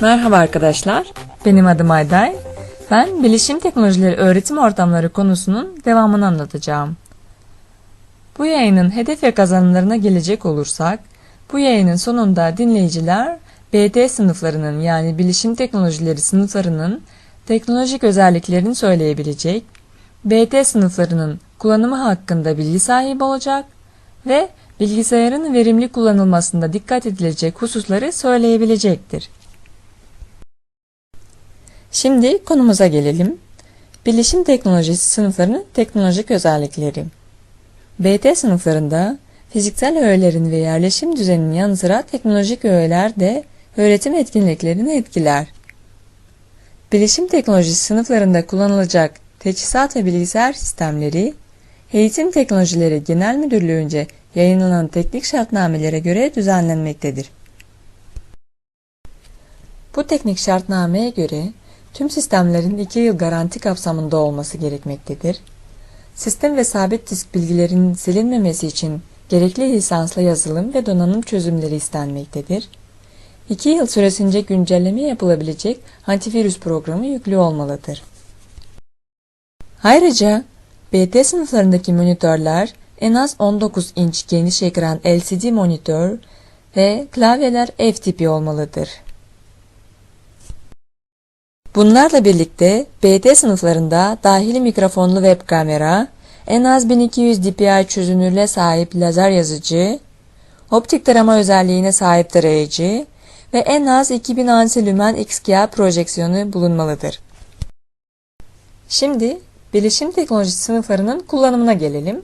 Merhaba arkadaşlar, benim adım Ayday. Ben bilişim teknolojileri öğretim ortamları konusunun devamını anlatacağım. Bu yayının hedef ve kazanımlarına gelecek olursak, bu yayının sonunda dinleyiciler BT sınıflarının yani bilişim teknolojileri sınıflarının teknolojik özelliklerini söyleyebilecek, BT sınıflarının kullanımı hakkında bilgi sahibi olacak ve bilgisayarın verimli kullanılmasında dikkat edilecek hususları söyleyebilecektir. Şimdi konumuza gelelim. Bilişim teknolojisi sınıflarının teknolojik özellikleri. BT sınıflarında fiziksel öğelerin ve yerleşim düzeninin yanı sıra teknolojik öğeler de öğretim etkinliklerini etkiler. Bilişim teknolojisi sınıflarında kullanılacak teçhizat ve bilgisayar sistemleri, Eğitim Teknolojileri Genel Müdürlüğü'nce yayınlanan teknik şartnamelere göre düzenlenmektedir. Bu teknik şartnameye göre tüm sistemlerin 2 yıl garanti kapsamında olması gerekmektedir. Sistem ve sabit disk bilgilerinin silinmemesi için gerekli lisanslı yazılım ve donanım çözümleri istenmektedir. 2 yıl süresince güncelleme yapılabilecek antivirüs programı yüklü olmalıdır. Ayrıca BT sınıflarındaki monitörler en az 19 inç geniş ekran LCD monitör ve klavyeler F tipi olmalıdır. Bunlarla birlikte BT sınıflarında dahili mikrofonlu web kamera, en az 1200 dpi çözünürlüğe sahip lazer yazıcı, optik tarama özelliğine sahip tarayıcı ve en az 2000 ansi lümen XGA projeksiyonu bulunmalıdır. Şimdi bilişim teknolojisi sınıflarının kullanımına gelelim.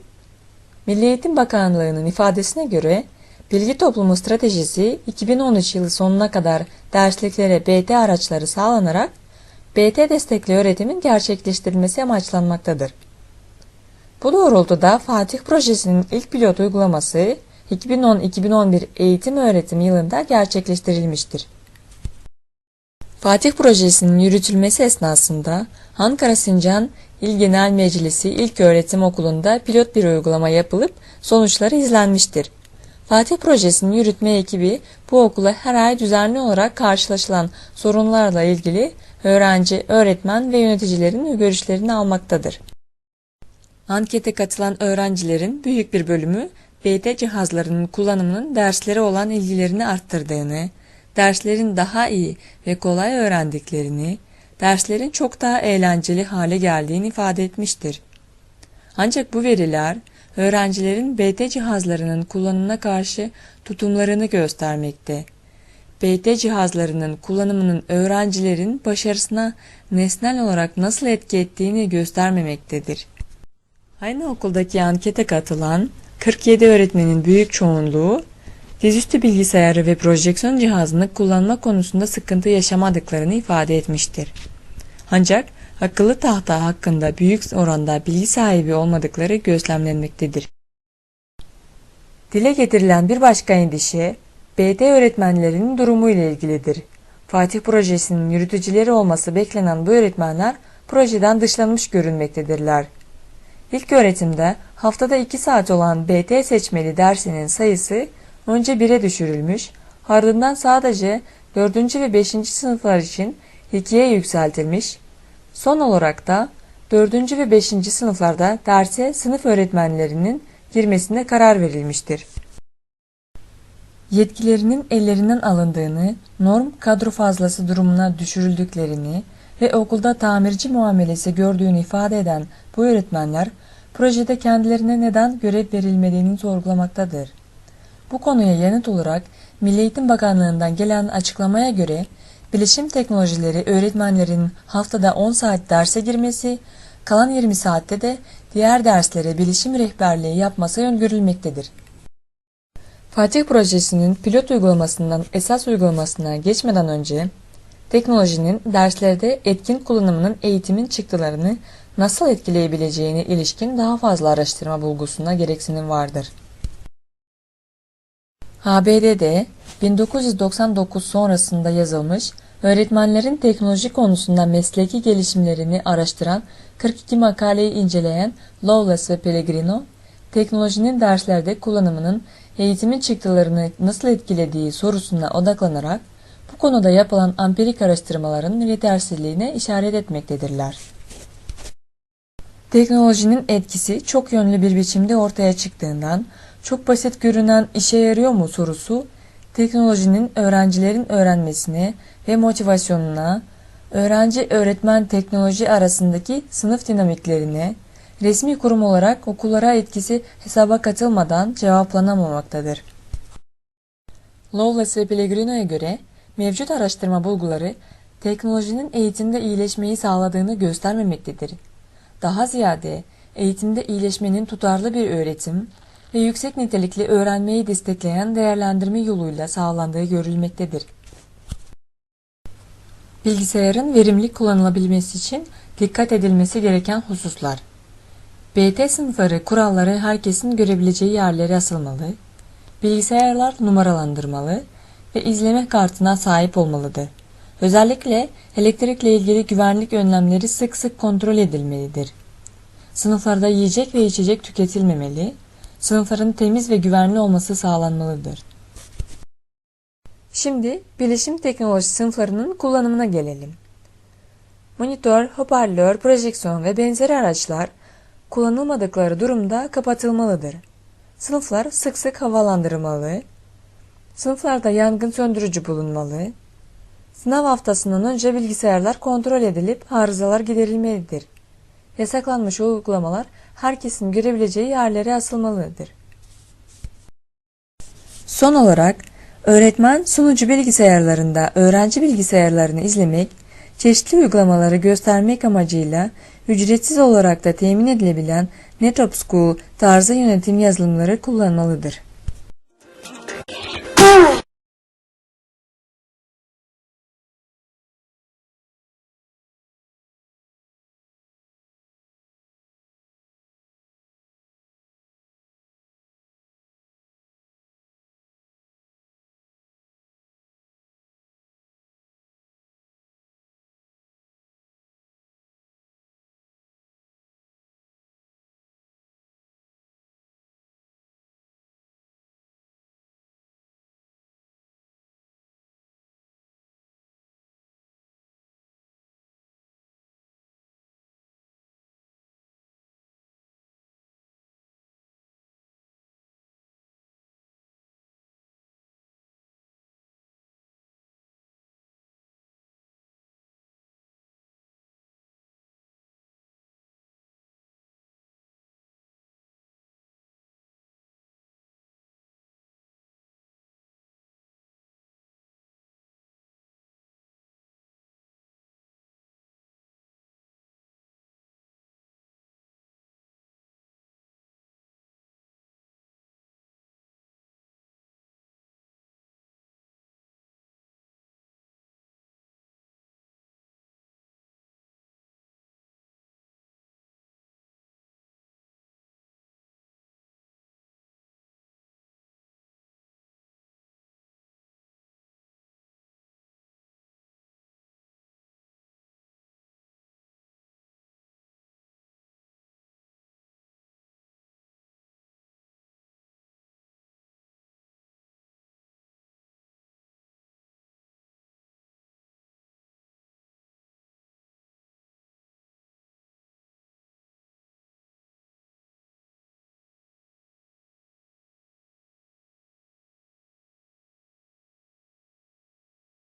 Milli Eğitim Bakanlığı'nın ifadesine göre Bilgi Toplumu Stratejisi 2013 yılı sonuna kadar dersliklere BT araçları sağlanarak BT destekli öğretimin gerçekleştirilmesi amaçlanmaktadır. Bu doğrultuda Fatih Projesi'nin ilk pilot uygulaması 2010-2011 eğitim öğretim yılında gerçekleştirilmiştir. Fatih Projesi'nin yürütülmesi esnasında Ankara Sincan İl Genel Meclisi İlk Öğretim Okulu'nda pilot bir uygulama yapılıp sonuçları izlenmiştir. Fatih Projesi'nin yürütme ekibi bu okula her ay düzenli olarak karşılaşılan sorunlarla ilgili öğrenci, öğretmen ve yöneticilerin görüşlerini almaktadır. Ankete katılan öğrencilerin büyük bir bölümü BT cihazlarının kullanımının derslere olan ilgilerini arttırdığını, derslerin daha iyi ve kolay öğrendiklerini, derslerin çok daha eğlenceli hale geldiğini ifade etmiştir. Ancak bu veriler öğrencilerin BT cihazlarının kullanımına karşı tutumlarını göstermekte. BT cihazlarının kullanımının öğrencilerin başarısına nesnel olarak nasıl etki ettiğini göstermemektedir. Aynı okuldaki ankete katılan 47 öğretmenin büyük çoğunluğu dizüstü bilgisayarı ve projeksiyon cihazını kullanma konusunda sıkıntı yaşamadıklarını ifade etmiştir. Ancak akıllı tahta hakkında büyük oranda bilgi sahibi olmadıkları gözlemlenmektedir. Dile getirilen bir başka endişe, BT öğretmenlerinin durumu ile ilgilidir. Fatih Projesi'nin yürütücüleri olması beklenen bu öğretmenler projeden dışlanmış görünmektedirler. İlk öğretimde haftada 2 saat olan BT seçmeli dersinin sayısı önce 1'e düşürülmüş, ardından sadece 4. ve 5. sınıflar için 2'ye yükseltilmiş, son olarak da 4. ve 5. sınıflarda derse sınıf öğretmenlerinin girmesine karar verilmiştir. Yetkilerinin ellerinden alındığını, norm kadro fazlası durumuna düşürüldüklerini ve okulda tamirci muamelesi gördüğünü ifade eden bu öğretmenler, projede kendilerine neden görev verilmediğini sorgulamaktadır. Bu konuya yanıt olarak Milli Eğitim Bakanlığı'ndan gelen açıklamaya göre bilişim teknolojileri öğretmenlerin haftada 10 saat derse girmesi, kalan 20 saatte de diğer derslere bilişim rehberliği yapması öngörülmektedir. Fatih Projesi'nin pilot uygulamasından esas uygulamasına geçmeden önce teknolojinin derslerde etkin kullanımının eğitimin çıktılarını nasıl etkileyebileceğine ilişkin daha fazla araştırma bulgusuna gereksinim vardır. ABD'de 1999 sonrasında yazılmış öğretmenlerin teknoloji konusunda mesleki gelişimlerini araştıran 42 makaleyi inceleyen Lawless ve Pellegrino, teknolojinin derslerde kullanımının eğitimin çıktılarını nasıl etkilediği sorusuna odaklanarak bu konuda yapılan ampirik araştırmaların yetersizliğine işaret etmektedirler. Teknolojinin etkisi çok yönlü bir biçimde ortaya çıktığından çok basit görünen işe yarıyor mu sorusu teknolojinin öğrencilerin öğrenmesine ve motivasyonuna, öğrenci öğretmen teknoloji arasındaki sınıf dinamiklerine, resmi kurum olarak okullara etkisi hesaba katılmadan cevaplanamamaktadır. Lawless ve Pellegrino'ya göre mevcut araştırma bulguları teknolojinin eğitimde iyileşmeyi sağladığını göstermemektedir. Daha ziyade eğitimde iyileşmenin tutarlı bir öğretim ve yüksek nitelikli öğrenmeyi destekleyen değerlendirme yoluyla sağlandığı görülmektedir. Bilgisayarın verimli kullanılabilmesi için dikkat edilmesi gereken hususlar. BT sınıfları kuralları herkesin görebileceği yerlere asılmalı, bilgisayarlar numaralandırmalı ve izleme kartına sahip olmalıdır. Özellikle elektrikle ilgili güvenlik önlemleri sık sık kontrol edilmelidir. Sınıflarda yiyecek ve içecek tüketilmemeli, sınıfların temiz ve güvenli olması sağlanmalıdır. Şimdi bilişim teknoloji sınıflarının kullanımına gelelim. Monitör, hoparlör, projeksiyon ve benzeri araçlar kullanılmadıkları durumda kapatılmalıdır. Sınıflar sık sık havalandırılmalı, sınıflarda yangın söndürücü bulunmalı, sınav haftasından önce bilgisayarlar kontrol edilip arızalar giderilmelidir. Yasaklanmış uygulamalar herkesin görebileceği yerlere asılmalıdır. Son olarak öğretmen sunucu bilgisayarlarında öğrenci bilgisayarlarını izlemek, çeşitli uygulamaları göstermek amacıyla ücretsiz olarak da temin edilebilen NetOp School tarzı yönetim yazılımları kullanmalıdır.